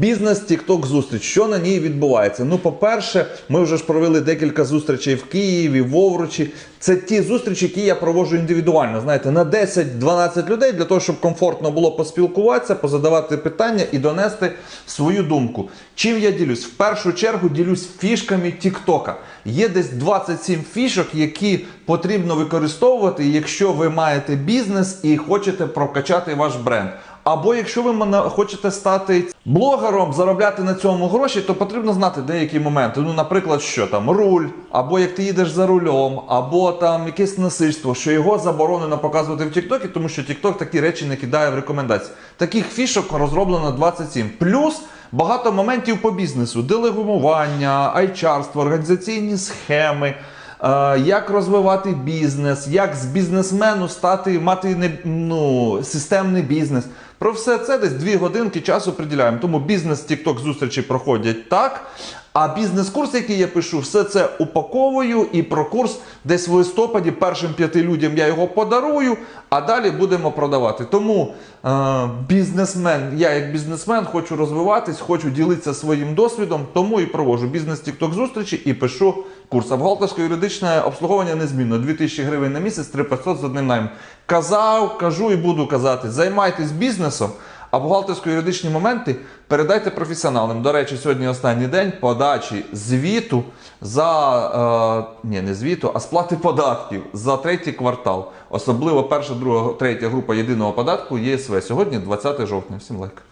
Бізнес TikTok зустріч. Що на ній відбувається? Ну, по-перше, ми вже ж провели декілька зустрічей в Києві, в Овручі. Це ті зустрічі, які я проводжу індивідуально. Знаєте, на 10-12 людей для того, щоб комфортно було поспілкуватися, позадавати питання і донести свою думку. Чим я ділюсь? В першу чергу ділюсь фішками TikTok. Є десь 27 фішок, які потрібно використовувати, якщо ви маєте бізнес і хочете прокачати ваш бренд. Або якщо ви хочете стати блогером, заробляти на цьому гроші, то потрібно знати деякі моменти. Ну, наприклад, що там руль, або як ти їдеш за рулем, або там якесь насильство, що його заборонено показувати в Тіктокі, тому що Тікток такі речі не кидає в рекомендації. Таких фішок розроблено 27. Плюс багато моментів по бізнесу: делегування, айчарство, організаційні схеми. Е, Як розвивати бізнес, як з бізнесмену стати мати не, ну, системний бізнес. Про все це десь дві годинки часу приділяємо. Тому бізнес TikTok зустрічі проходять так. А бізнес-курс, який я пишу, все це упаковую і про курс десь в листопаді першим п'яти людям я його подарую, а далі будемо продавати. Тому е, бізнесмен, я як бізнесмен хочу розвиватись, хочу ділитися своїм досвідом, тому і проводжу бізнес TikTok зустрічі і пишу курс. А бухгалтерське юридичне обслуговування незмінно. 2000 гривень на місяць, 3500 з одним наймом. Казав, кажу і буду казати. Займайтесь бізнесом. А бухгалтерсько-юридичні моменти передайте професіоналам. До речі, сьогодні останній день подачі звіту за е, ні, не звіту, а сплати податків за третій квартал. Особливо перша, друга, третя група єдиного податку ЄСВ. Сьогодні 20 жовтня. Всім лайк.